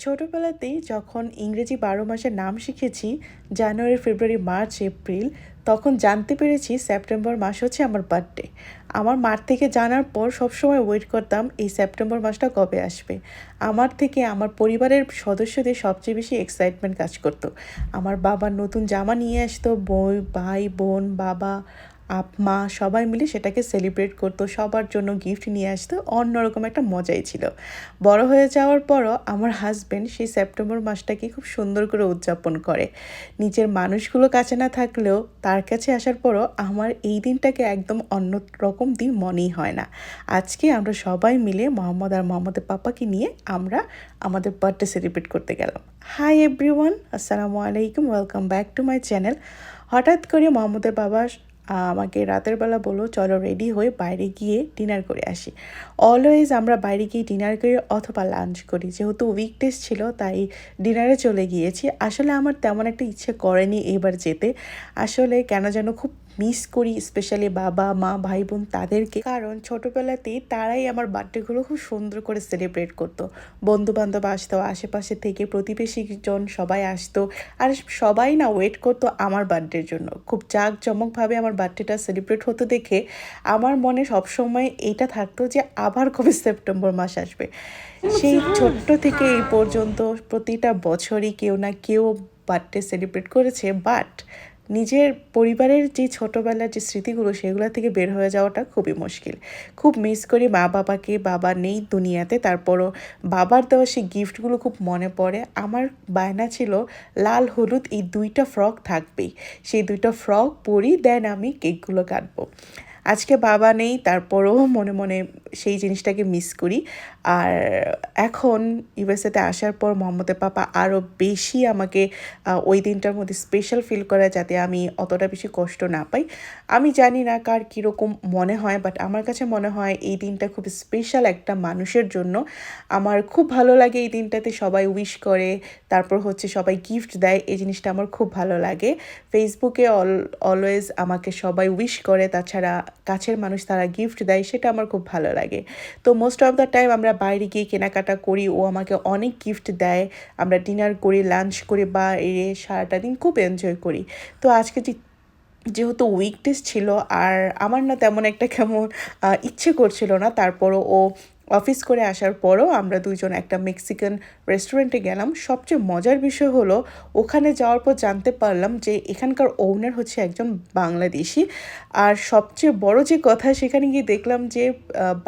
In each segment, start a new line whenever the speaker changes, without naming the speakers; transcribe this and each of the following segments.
ছোটোবেলাতেই যখন ইংরেজি বারো মাসের নাম শিখেছি, জানুয়ারি, ফেব্রুয়ারি, মার্চ, এপ্রিল, তখন জানতে পেরেছি সেপ্টেম্বর মাস হচ্ছে আমার বার্থডে। আমার মার থেকে জানার পর সবসময় ওয়েট করতাম এই সেপ্টেম্বর মাসটা কবে আসবে। আমার থেকে আমার পরিবারের সদস্যদের সবচেয়ে বেশি এক্সাইটমেন্ট কাজ করতো। আমার বাবা নতুন জামা নিয়ে আসতো, বই, ভাই, বোন, বাবা আপ মা সবাই মিলে সেটাকে সেলিব্রেট করতো, সবার জন্য গিফট নিয়ে আসতো, অন্যরকম একটা মজাই ছিল। বড় হয়ে যাওয়ার পরও আমার হাজব্যান্ড সেই সেপ্টেম্বর মাসটাকে খুব সুন্দর করে উদযাপন করে। নিজের মানুষগুলো কাছে না থাকলেও তার কাছে আসার পরও আমার এই দিনটাকে একদম অন্য রকম দিন মনেই হয় না। আজকে আমরা সবাই মিলে মোহাম্মদ আর মোহাম্মদের পাপাকে নিয়ে আমরা আমাদের বার্থডে সেলিব্রেট করতে গেলাম। হাই এভরিওয়ান আসসালামু আলাইকুম welcome back to my channel হঠাৎ করে মোহাম্মদের বাবা আমাকে রাতের বেলা বলল, চলো রেডি হয়ে বাইরে গিয়ে ডিনার করে আসি। অলওয়েজ আমরা বাইরে গিয়ে ডিনার করি অথবা লাঞ্চ করি। যেহেতু উইকডেজ ছিল, তাই ডিনারে চলে গিয়েছি। আসলে আমার তেমন একটা ইচ্ছে করেনি এবার যেতে। আসলে কেন যেন খুব মিস করি স্পেশালি বাবা, মা ভাই বোন তাদেরকে। কারণ ছোটোবেলাতেই তারাই আমার বার্থডেগুলো খুব সুন্দর করে সেলিব্রেট করতো। বন্ধু বান্ধব আসতো, আশেপাশে থেকে প্রতিবেশীজন সবাই আসতো। আর সবাই না ওয়েট করতো আমার বার্থডের জন্য। খুব জাঁকজমকভাবে আমার বার্থডেটা সেলিব্রেট হতো দেখে আমার মনে সবসময় এইটা থাকতো যে আবার কবে সেপ্টেম্বর মাস আসবে। সেই ছোট্ট থেকে এই পর্যন্ত প্রতিটা বছরই কেউ না কেউ বার্থডে সেলিব্রেট করেছে বাট নিজের পরিবারের যে ছোটোবেলার যে স্মৃতিগুলো সেগুলো থেকে বের হয়ে যাওয়াটা খুবই মুশকিল। খুব মিস করি মা বাবাকে বাবা নেই দুনিয়াতে, তারপরও বাবার দেওয়া সেই গিফটগুলো খুব মনে পড়ে। আমার বায়না ছিল লাল, হলুদ, এই দুইটা ফ্রক থাকবেই। সেই দুইটা ফ্রক পরি দেন আমি কেকগুলো কাটবো। আজকে বাবা নেই, তারপরেও মনে মনে সেই জিনিসটাকে মিস করি। আর এখন ইউএসএতে আসার পর মোহাম্মদের পাপা আরও বেশি আমাকে ওই দিনটার মধ্যে স্পেশাল ফিল করে যাতে আমি অতটা বেশি কষ্ট না পাই। আমি জানি না কার কীরকম মনে হয় বাট আমার কাছে মনে হয় এই দিনটা খুব স্পেশাল একটা মানুষের জন্য। আমার খুব ভালো লাগে এই দিনটাতে সবাই উইশ করে, তারপর হচ্ছে সবাই গিফট দেয়, এই জিনিসটা আমার খুব ভালো লাগে। ফেসবুকে অল অলওয়েজ আমাকে সবাই উইশ করে, তাছাড়া কাছের মানুষ তারা গিফট দেয়, সেটা আমার খুব ভালো লাগে। তো মোস্ট অফ দ্য টাইম আমরা বাইরে গিয়ে কেনাকাটা করি, ও আমাকে অনেক গিফট দেয়। আমরা ডিনার করি লাঞ্চ করি বা এ সারাটা দিন খুব এনজয় করি। তো আজকে যে, যেহেতু উইকডেজ ছিল, আর আমার না তেমন একটা কেমন ইচ্ছে করছিল না, তারপরও ও অফিস করে আসার পরও আমরা দুইজন একটা মেক্সিকান রেস্টুরেন্টে গেলাম। সবচেয়ে মজার বিষয় হলো, ওখানে যাওয়ার পর জানতে পারলাম যে এখানকার ওনার হচ্ছে একজন বাংলাদেশি। আর সবচেয়ে বড় যে কথা, সেখানে গিয়ে দেখলাম যে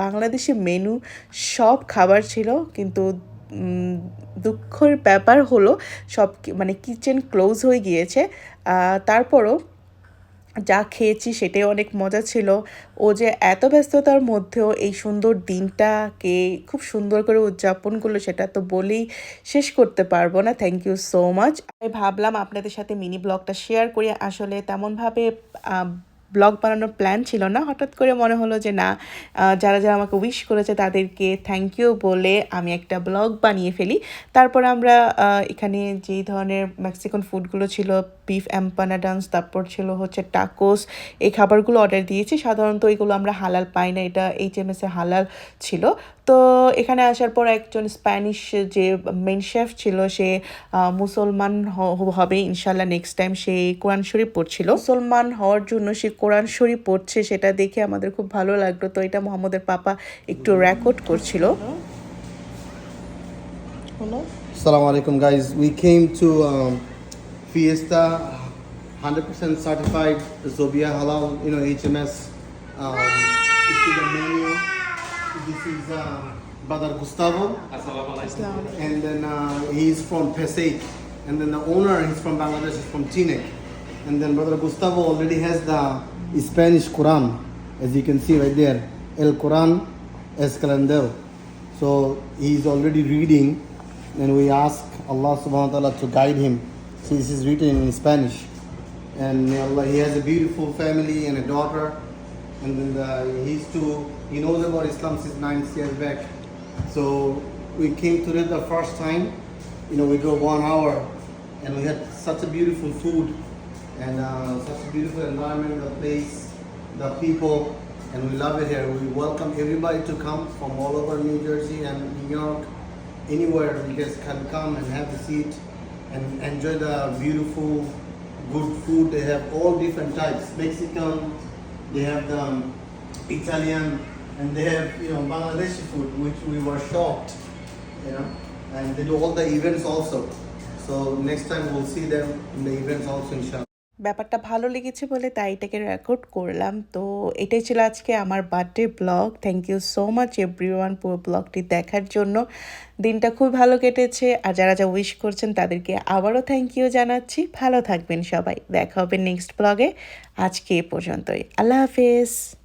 বাংলাদেশি মেনু সব খাবার ছিল। কিন্তু দুঃখের ব্যাপার হলো, সব মানে কিচেন ক্লোজ হয়ে গিয়েছে। তারপরও যা খেয়েছি সেটাই অনেক মজা ছিল। ও যে এত ব্যস্ততার মধ্যেও এই সুন্দর দিনটাকে খুব সুন্দর করে উদযাপন করল সেটা তো বলেই শেষ করতে পারব না। থ্যাংক ইউ সো মাচ আমি ভাবলাম আপনাদের সাথে মিনি ব্লগটা শেয়ার করি। আসলে তেমনভাবে ব্লগ বানানোর প্ল্যান ছিল না। হঠাৎ করে মনে হলো যে না যারা যারা আমাকে উইশ করেছে তাদেরকে থ্যাংক ইউ বলে আমি একটা ব্লগ বানিয়ে ফেলি। তারপর আমরা এখানে যেই ধরনের মেক্সিকান ফুডগুলো ছিল বিফ অ্যাম্পানাডান্স তারপর ছিল হচ্ছে টাকোস এই খাবারগুলো অর্ডার দিয়েছি। সাধারণত এগুলো আমরা হালাল পাই না, এটা এইচ এম এসে হালাল ছিল। তো এখানে আসার পর একজন স্প্যানিশ যে মেন শেফ ছিল সে মুসলমান হবে ইনশাল্লাহ নেক্সট টাইম সে কোরআন শরীফ পড়ছিল মুসলমান হওয়ার জন্য সে কোরআন শরীফ পড়ছে সেটা দেখে আমাদের খুব ভালো লাগল তো এটা মোহাম্মদের পাপা একটু রেকর্ড করছিল
Assalamu alaikum guys. We came to um, Fiesta 100% certified Zobia Halal, you know, HMS. Um, menu. This is uh, Badar Gustavo. And then uh, he's from Pesach. And then the owner, he's from Bangladesh, he's from Chinek. And then Brother Gustavo already has the Spanish Quran, as you can see right there. El Quran Escalendero. So he's already reading, and we ask Allah subhanahu wa ta'ala to guide him. So this is written in Spanish. And may Allah, he has a beautiful family and a daughter. And then the, he's to, he knows about Islam since nine years back. So we came to it the first time. You know, we drove one hour and we had such a beautiful food and uh, such a beautiful environment, the place, the people, and we love it here. We welcome everybody to come from all over New Jersey and New York anywhere you guys can come and have a seat and enjoy the beautiful, good food. They have all different types Mexican, they have the um, Italian, and they have you know Bangladeshi food, which we were shocked, you know. And they do all the events also. So next time we'll see them in the events also, inshallah.
ব্যাপারটা ভালো লেগেছে বলে তাই এটাকে record করলাম। তো এটাই ছিল আজকে আমার birthday blog thank you so much every one পুরো ব্লগটি দেখার জন্য। দিনটা খুব ভালো কেটেছে আর যারা যা উইশ করছেন তাদেরকে আবারও থ্যাংক ইউ জানাচ্ছি। ভালো থাকবেন সবাই। দেখা হবে নেক্সট ব্লগে আজকে এ পর্যন্তই। আল্লাহ হাফেজ।